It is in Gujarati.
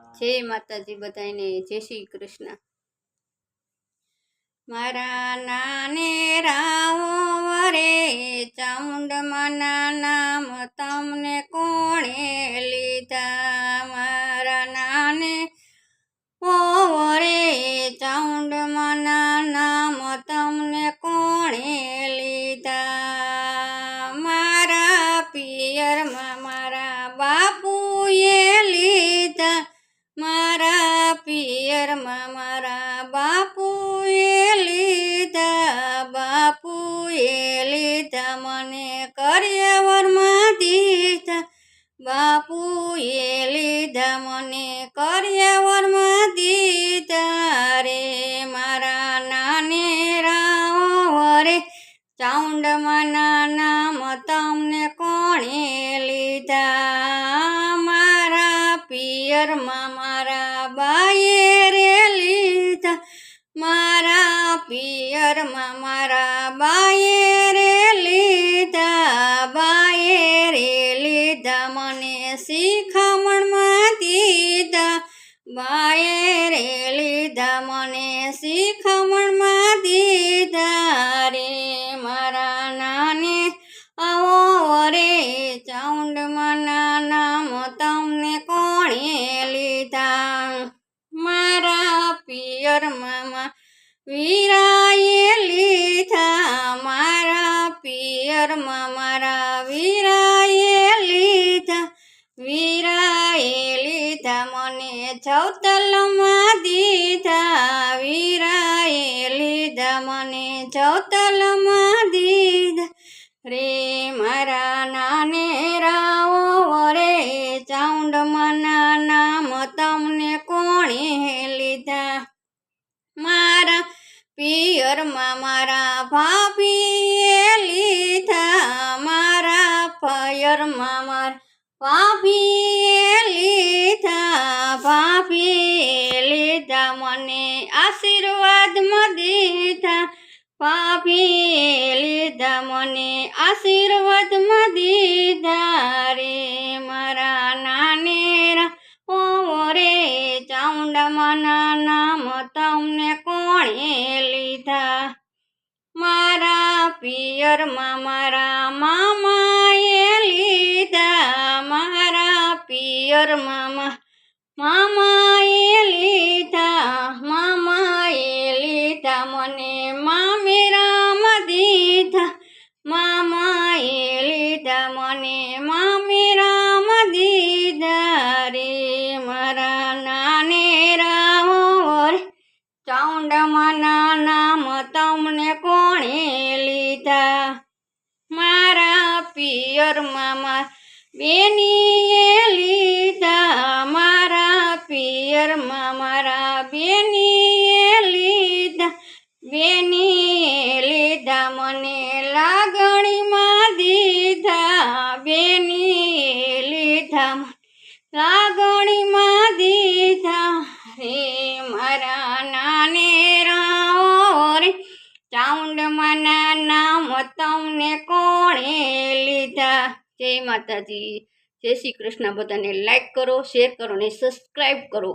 જય માતાજી બધાને જય શ્રી કૃષ્ણ. મારા નાને કર્યાવરમાં દીધા બાપુએ લીધા મને કર્યાવરમાં દીધા રે મારા નાને રાવરે ચાઉંડમાં નામ તમને કોણે લીધા? મારા પિયરમાં મારા બાએ રે લીધા. મારા પિયરમાં મારા બાએ રે લીધા. શિખામણમાં દીધા. બાએ રે લીધા મને શિખામણમાં દીધા રે મારા નાને. આવો રે ચાઉંડમાં નામ તમને કોણે લીધા? મારા પિયર મામા વીરાએ લીધા. મારા પિયરમાં મારા ચૌતલમાં દીધા વીરાએ લીધા મને ચૌતલમાં દીધા રે મારા નાને રાવો રે ચાઉંડમાના નામ તમને કોણે લીધા? મારા પિયરમાં મારા ભાભીએ લીધા. મારા પિયરમાં મારા ભાભીએ લીધા લીધા મને, આશીર્વાદમાં દીધા. પાપી લીધા મને, આશીર્વાદમાં દીધા રે મારા નાનેરા ઓ રે ચાઉંડામાના નામ તમને કોણે લીધા? મારા પિયરમાં મારા મામાએ લીધા. મારા પિયર મા- મામાએ લીધા મામાએ લીધા, મને મામેરામાં દીધા. મામાએ લીધા, મને મામેરામાં દીધા. રે મારા નાને રાવર ચાઉંડમાં નામ તમને કોણે લીધા? મારા પિયર મામા બેનીએ બેનીએ લીધા મને લાગણીમાં દીધા. બેની લીધા લાગણીમાં દીધા. રે મારા નાને રે, ચાઉંડમાં નામ તમને કોણે લીધા? જય માતાજી. જય શ્રી કૃષ્ણ. બધાને લાઈક કરો શેર કરો ને સબસ્ક્રાઈબ કરો.